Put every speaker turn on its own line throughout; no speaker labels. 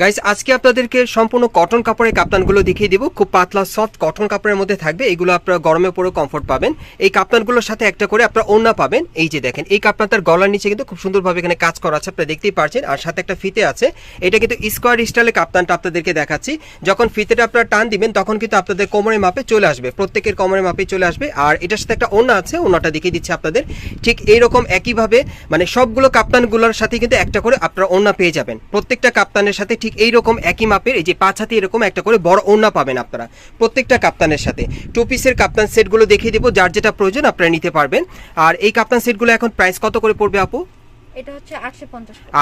Guys আজকে আপনাদেরকে সম্পূর্ণ কটন কাপড়ের কাপ্তানগুলো দেখিয়ে দিব। খুব পাতলা সফট কটন কাপড়ের মধ্যে থাকবে। এগুলো আপনারা গরমে পরেও কমফোর্ট পাবেন। এই কাপ্তানগুলোর সাথে একটা করে আপনারা ওড়না পাবেন। এই যে দেখেন, এই কাপ্তানটার গলার নিচে কিন্তু খুব সুন্দরভাবে এখানে কাজ করা আছে, আপনারা দেখতেই পারছেন। আর সাথে একটা ফিতে আছে। এটা কিন্তু স্কোয়ার স্টাইলের কাপ্তানটা আপনাদেরকে দেখাচ্ছি। যখন ফিতেটা আপনারা টান দিবেন, তখন কিন্তু আপনাদের কোমরের মাপে চলে আসবে। প্রত্যেকের কোমরের মাপে চলে আসবে। আর এটার সাথে একটা ওড়না আছে, ওড়নাটা দেখিয়ে দিচ্ছি আপনাদের। ঠিক এইরকম একইভাবে মানে সবগুলো কাপ্তানগুলোর সাথে কিন্তু একটা করে আপনারা ওড়না পেয়ে যাবেন। প্রত্যেকটা কাপ্তানের সাথে ঠিক এই রকম একই মাপের, এই যে পাঁচ হাতে এরকম একটা করে বড় ওড়না পাবেন আপনারা, প্রত্যেকটা কাপ্তানের সাথে। টু পিসের কাপ্তান সেটগুলো দেখিয়ে দেবো, যার যেটা প্রয়োজন আপনারা নিতে পারবেন। আর এই কাপ্তান সেটগুলো এখন প্রাইস কত করে পড়বে আপু?
এটা হচ্ছে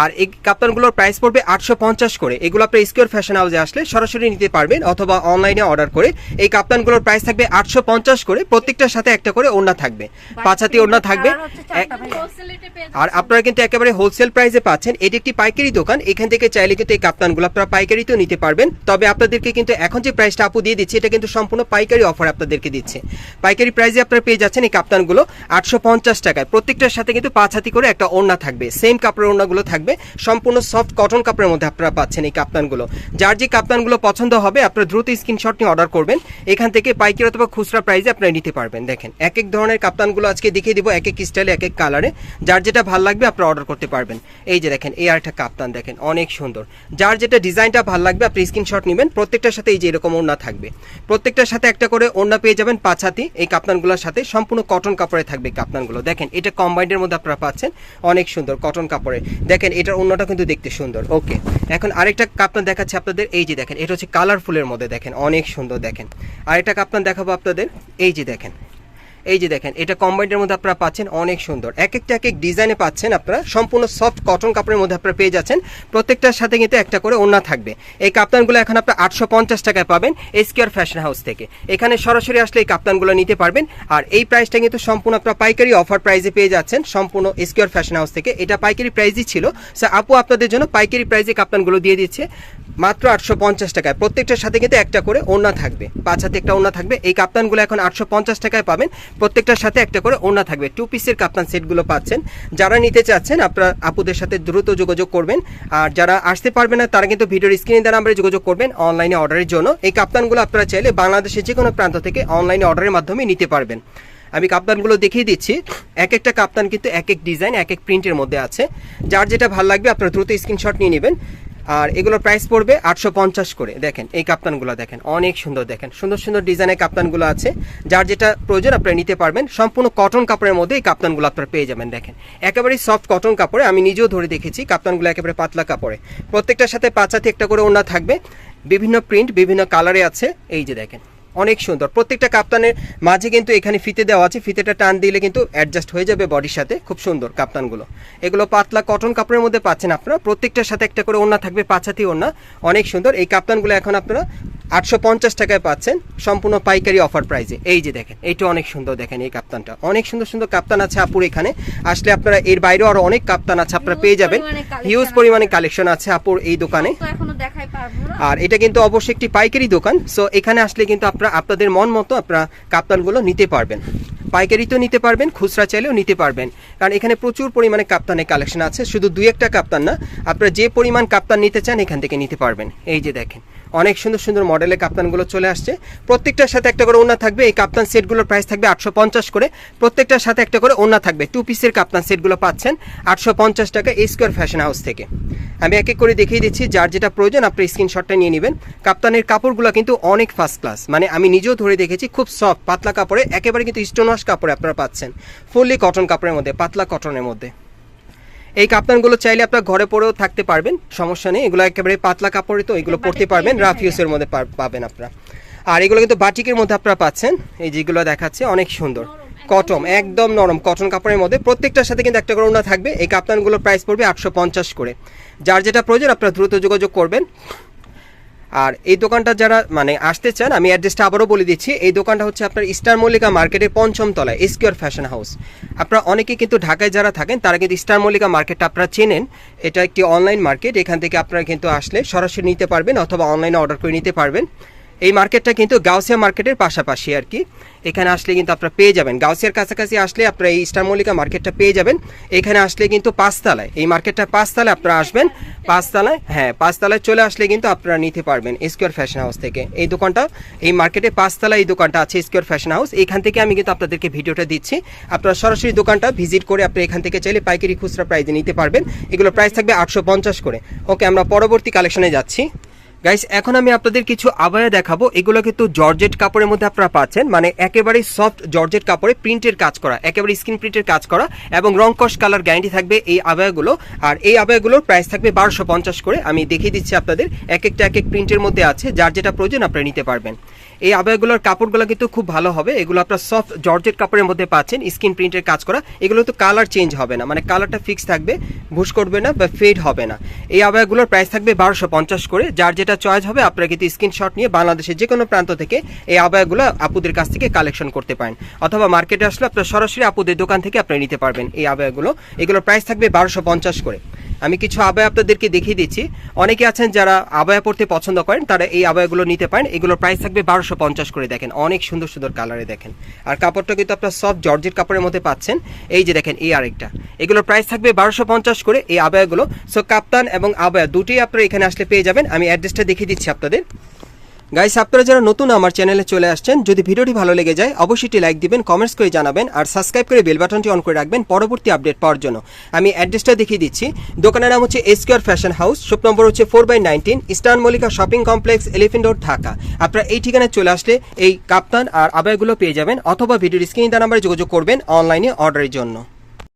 আর এই কাপ্তানগুলোর প্রাইস পড়বে আটশো পঞ্চাশ করে। এগুলো আপনার স্কোয়ার ফ্যাশন হাউসে আসলে সরাসরি নিতে পারবেন অথবা অনলাইনে অর্ডার করে। এই কাপ্তানগুলোর প্রাইস থাকবে আটশো পঞ্চাশ করে। প্রত্যেকটার সাথে একটা করে ওড়না থাকবে। পাঁচ হাতি ওড়না থাকবে। আর আপনারা কিন্তু একেবারে হোলসেল প্রাইসে পাচ্ছেন। এটি একটি পাইকারি দোকান। এখান থেকে চাইলে কিন্তু এই কাপ্তানগুলো আপনারা পাইকারিতেও নিতে পারবেন। তবে আপনাদেরকে কিন্তু এখন যে প্রাইসটা আপু দিয়ে দিচ্ছে এটা কিন্তু সম্পূর্ণ পাইকারি অফার আপনাদেরকে দিচ্ছে। পাইকারি প্রাইসে আপনারা পেয়ে যাচ্ছেন এই কাপ্তানগুলো আটশো পঞ্চাশ টাকায়। প্রত্যেকটার সাথে কিন্তু পাঁচ হাতি করে একটা ওড়না থাকবে। সেম কাপড়ের ওড়নাগুলো থাকবে। সম্পূর্ণ সফট কটন কাপড়ের মধ্যে আপনারা পাচ্ছেন এই কাপ্তানগুলো যার যে কাপ্তানগুলো পছন্দ হবে, আপনারা দ্রুত স্ক্রিনশট নিয়ে অর্ডার করবেন। এখান থেকে পাইকারি অথবা খুচরা প্রাইসে আপনারা নিতে পারবেন। দেখেন এক এক ধরনের কাপ্তানগুলো আজকে দেখিয়ে দিব এক এক স্টাইলে এক এক কালারে যার যেটা ভালো লাগবে, আপনারা অর্ডার করতে পারবেন। এই যে দেখেন, এই আরেকটা কাপ্তান দেখেন, অনেক সুন্দর। যার যেটা ডিজাইনটা ভালো লাগবে, আপনি স্ক্রিনশট নেবেন। প্রত্যেকটার সাথে এই যে এরকম ওড়না থাকবে। প্রত্যেকটার সাথে একটা করে ওড়না পেয়ে যাবেন পাঁচ হাতি এই কাপ্তানগুলোর সাথে। সম্পূর্ণ কটন কাপড়ে থাকবে কাপ্তানগুলো দেখেন, এটা কম্বাইন্ডের মধ্যে আপনারা পাচ্ছেন। অনেক সুন্দর। কটন কাপড়ে। দেখেন, এটার অন্যটা কিন্তু দেখতে সুন্দর। ওকে এখন আরেকটা কাপ্তান দেখাচ্ছে আপনাদের। এই যে দেখেন, এটা হচ্ছে কালারফুলের মধ্যে দেখেন, অনেক সুন্দর দেখেন। আরেকটা কাপ্তান দেখাবো আপনাদের। এই যে দেখেন এই যে দেখেন, এটা কম্বাইন্ডের মধ্যে আপনারা পাচ্ছেন অনেক সুন্দর। এক একটা, এক এক ডিজাইনে পাচ্ছেন আপনারা, সম্পূর্ণ সফট কটন কাপড়ের মধ্যে আপনারা পেয়ে যাচ্ছেন। প্রত্যেকটার সাথে কিন্তু একটা করে ওড়না থাকবে। এই কাপ্তানগুলো এখন আপনারা আটশো পঞ্চাশ টাকায় পাবেন এসকিউর ফ্যাশন হাউস থেকে। এখানে সরাসরি আসলে এই কাপ্তানগুলো নিতে পারবেন। আর এই প্রাইসটা কিন্তু সম্পূর্ণ আপনারা পাইকারি অফার প্রাইসে পেয়ে যাচ্ছেন সম্পূর্ণ এসকিউর ফ্যাশন হাউস থেকে। এটা পাইকারি প্রাইসই ছিল। স্যার আপু আপনাদের জন্য পাইকারি প্রাইসে কাপ্তানগুলো দিয়ে দিচ্ছে। মাত্র আটশো পঞ্চাশ টাকায়। প্রত্যেকটার সাথে কিন্তু একটা করে ওড়না থাকবে। পাঁচ হাতে একটা ওড়না থাকবে। এই কাপ্তানগুলো এখন আটশো পঞ্চাশ টাকায় পাবেন। প্রত্যেকটার সাথে একটা করে ওড়না থাকবে। টু পিসের কাপ্তান সেটগুলো পাচ্ছেন। যারা নিতে চাচ্ছেন, আপনারা আপুদের সাথে দ্রুত যোগাযোগ করবেন। আর যারা আসতে পারবে না, তারা কিন্তু ভিডিওর স্ক্রিনে দ্বারা আমরা যোগাযোগ করবেন অনলাইনে অর্ডারের জন্য। এই কাপ্তানগুলো আপনারা চাইলে বাংলাদেশের যে কোনো প্রান্ত থেকে অনলাইনে অর্ডারের মাধ্যমে নিতে পারবেন। আমি কাপ্তানগুলো দেখিয়ে দিচ্ছি। এক একটা কাপ্তান কিন্তু এক এক ডিজাইন এক এক প্রিন্টের মধ্যে আছে। যার যেটা ভালো লাগবে, আপনারা দ্রুত স্ক্রিনশট নিয়ে নেবেন। আর এগুলোর প্রাইস পড়বে আটশো পঞ্চাশ করে। দেখেন, এই কাপ্তানগুলো দেখেন, অনেক সুন্দর দেখেন। সুন্দর সুন্দর ডিজাইনের কাপ্তানগুলো আছে। যার যেটা প্রয়োজন আপনারা নিতে পারবেন, সম্পূর্ণ কটন কাপড়ের মধ্যে এই কাপ্তানগুলো আপনারা পেয়ে যাবেন, দেখেন। একেবারেই সফট কটন কাপড়ে, আমি নিজেও ধরে দেখেছি কাপ্তানগুলো একেবারে পাতলা কাপড়ে। প্রত্যেকটার সাথে পাঁচাতে একটা করে ওনা থাকবে। বিভিন্ন প্রিন্ট বিভিন্ন কালারে আছে। এই যে দেখেন অনেক সুন্দর। প্রত্যেকটা কাপ্তানের মাঝে কিন্তু এখানে ফিতে দেওয়া আছে। ফিতেটা টান দিলে কিন্তু অ্যাডজাস্ট হয়ে যাবে বডির সাথে। খুব সুন্দর কাপ্তানগুলো। এগুলো পাতলা কটন কাপড়ের মধ্যে পাচ্ছেন আপনারা। প্রত্যেকটার সাথে একটা করে ওড়না থাকবে পাঁচাতি ওড়না। অনেক সুন্দর। এই কাপ্তানগুলো এখন আপনারা আটশো পঞ্চাশ টাকায় পাচ্ছেন। সম্পূর্ণ পাইকারি অফার প্রাইসে এই যে দেখেন এইটা অনেক সুন্দর দেখেন এই কাপ্তানটা। অনেক সুন্দর সুন্দর কাপ্তান আছে আপুর এখানে। আসলে আপনারা এর বাইরেও আরও অনেক কাপ্তান আছে। আপনারা পেয়ে যাবেন। হিউজ পরিমাণে কালেকশন আছে আপুর এই দোকানে।
এখনও দেখাই পারব
আর এটা কিন্তু অবশ্যই একটি পাইকারি দোকান সো এখানে আসলে কিন্তু আপনারা, আপনাদের মন মতো আপনারা কাপ্তানগুলো নিতে পারবেন। পাইকারিতেও নিতে পারবেন, খুচরা চাইলেও নিতে পারবেন। কারণ এখানে প্রচুর পরিমাণে কাপ্তানের কালেকশন আছে, শুধু দুই একটা কাপ্তান না, আপনারা যে পরিমাণ কাপ্তান নিতে চান এখান থেকে নিতে পারবেন। এই যে দেখেন, অনেক সুন্দর সুন্দর মডেলের কাপ্তানগুলো চলে আসছে। প্রত্যেকটার সাথে একটা করে ওড়না থাকবে, এই কাপ্তান সেটগুলোর প্রাইস থাকবে আটশো পঞ্চাশ করে। প্রত্যেকটার সাথে একটা করে ওড়না থাকবে টু পিসের কাপ্তান সেটগুলো পাচ্ছেন আটশো পঞ্চাশ টাকা স্কোয়ার ফ্যাশন হাউস থেকে। আমি এক এক করে দেখিয়ে দিচ্ছি, যার যেটা প্রয়োজন আপনার আপনি স্ক্রিনশটটা নিয়ে নেবেন। কাপ্তানের কাপড়গুলো কিন্তু অনেক ফার্স্ট ক্লাস মানে আমি নিজেও ধরে দেখেছি খুব সফট পাতলা কাপড়ে একেবারে কিন্তু স্টোন ওয়াশ কাপড়ে আপনারা পাচ্ছেন। ফুললি কটন কাপড়ের মধ্যে পাতলা কটনের মধ্যে। এই কাপ্তানগুলো চাইলে আপনার ঘরে পরেও থাকতে পারবেন সমস্যা নেই। এগুলো একেবারে পাতলা কাপড়ে তো এগুলো পরতে পারবেন রাফ ইউসের মধ্যে। পাবেন আপনারা। আর এগুলো কিন্তু বাটিকের মধ্যে আপনারা পাচ্ছেন। এই যেগুলো দেখাচ্ছে অনেক সুন্দর। কটন একদম নরম। কটন কাপড়ের মধ্যে প্রত্যেকটার সাথে কিন্তু একটা করে ওড়না থাকবে। এই কাপ্তানগুলোর প্রাইস পড়বে আটশো পঞ্চাশ করে। যার যেটা প্রয়োজন আপনারা দ্রুত যোগাযোগ করবেন। আর এই দোকানটা যারা মানে আসতে চান, আমি অ্যাড্রেসটা আবারও বলে দিচ্ছি, এই দোকানটা হচ্ছে আপনার স্টার মল্লিকা মার্কেটের পঞ্চম তলায় স্কোয়ার ফ্যাশন হাউস আপনারা অনেকে কিন্তু ঢাকায় যারা থাকেন, তারা কিন্তু স্টার মল্লিকা মার্কেটটা আপনারা চেনেন। এটা একটি অনলাইন মার্কেট এখান থেকে আপনারা কিন্তু আসলে সরাসরি নিতে পারবেন অথবা অনলাইনে অর্ডার করে নিতে পারবেন। এই মার্কেটটা কিন্তু গাউসিয়া মার্কেটের পাশাপাশি আর কি। এখানে আসলে কিন্তু আপনারা পেয়ে যাবেন। গাউসিয়ার কাছাকাছি আসলে আপনারা এই স্টার মল্লিকা মার্কেটটা পেয়ে যাবেন। এখানে আসলে কিন্তু পাঁচতলায়, এই মার্কেটটা পাঁচতলায় আপনারা আসবেন। পাঁচতলায় হ্যাঁ পাঁচতলায় চলে আসলে কিন্তু আপনারা নিতে পারবেন স্কোয়ার ফ্যাশন হাউস থেকে। এই দোকানটা, এই মার্কেটে পাঁচতলায় এই দোকানটা আছে স্কোয়ার ফ্যাশন হাউস এখান থেকে আমি কিন্তু আপনাদেরকে ভিডিওটা দিচ্ছি। আপনারা সরাসরি দোকানটা ভিজিট করে আপনি এখান থেকে চাইলে পাইকারি খুচরা প্রাইজে নিতে পারবেন। এগুলো প্রাইস থাকবে আটশো পঞ্চাশ করে। ওকে, আমরা পরবর্তী কালেকশনে যাচ্ছি। গাইস এখন আমি আপনাদের কিছু আবায়া দেখাবো। এগুলো কিন্তু জর্জেট কাপড়ের মধ্যে আপনারা পাচ্ছেন। মানে একেবারে সফট জর্জেট কাপড়ে প্রিন্টের কাজ করা, একেবারে স্ক্রিন প্রিন্টের কাজ করা এবং রং কস কালার গ্যারান্টি থাকবে এই আবায়াগুলো আর এই আবায়াগুলোর প্রাইস থাকবে বারোশো পঞ্চাশ করে। আমি দেখিয়ে দিচ্ছি আপনাদের, এক একটা এক এক প্রিন্টের মধ্যে আছে, যার যেটা প্রয়োজন আপনারা নিতে পারবেন। এই আবায়াগুলোর কাপড়গুলো কিন্তু খুব ভালো হবে। এগুলো আপনার সফট জর্জেট কাপড়ের মধ্যে পাচ্ছেন স্কিন প্রিন্টের কাজ করা। এগুলো তো কালার চেঞ্জ হবে না মানে কালারটা ফিক্স থাকবে ভুস করবে না বা ফেড হবে না। এই আবায়াগুলোর প্রাইস থাকবে বারোশো পঞ্চাশ করে, যার যেটা চয়েস হবে আপনারা কিন্তু স্ক্রিনশট নিয়ে বাংলাদেশের যে কোনো প্রান্ত থেকে এই আবায়াগুলো আপুদের কাছ থেকে কালেকশন করতে পারেন। অথবা মার্কেটে আসলে আপনার সরাসরি আপুদের দোকান থেকে আপনি নিতে পারবেন এই আবায়াগুলো এগুলোর প্রাইস থাকবে বারোশো পঞ্চাশ করে। আমি কিছু আবায়া আপনাদেরকে দেখিয়ে দিচ্ছি। অনেকে আছেন যারা আবায়া পড়তে পছন্দ করেন, তারা এই আবায়াগুলো নিতে পারেন। এগুলোর প্রাইস থাকবে বারোশো পঞ্চাশ করে দেখেন। অনেক সুন্দর সুন্দর কালারে দেখেন। আর কাপড়টা কিন্তু আপনার সব জর্জের কাপড়ের মধ্যে পাচ্ছেন। এই যে দেখেন, এই আরেকটা। এগুলোর প্রাইস থাকবে বারোশো পঞ্চাশ করে এই আবায়াগুলো সো কাপ্তান এবং আবায়া দুটোই আপনারা এখানে আসলে পেয়ে যাবেন। আমি অ্যাড্রেসটা দেখিয়ে দিচ্ছি আপনাদের। গাইস আপনারা যারা নতুন আমার চ্যানেলে চলে আসছেন, যদি ভিডিওটি ভালো লেগে যায়, অবশ্যই লাইক দিবেন কমেন্টস করে জানাবেন, আর সাবস্ক্রাইব করে বেল বাটনটি অন করে রাখবেন পরবর্তী আপডেট পাওয়ার জন্য। আমি অ্যাড্রেসটা দেখিয়ে দিচ্ছি। দোকানের নাম হচ্ছে esquire fashion house shop number হচ্ছে four by nineteen eastern Mallika shopping complex elephant road Dhaka আপনারা এই ঠিকানায় চলে আসলে এই কাপ্তান আর আবায়গুলো পেয়ে যাবেন, অথবা ভিডিওর স্ক্রিন নাম্বারে যোগাযোগ করবেন অনলাইনে অর্ডারের জন্য।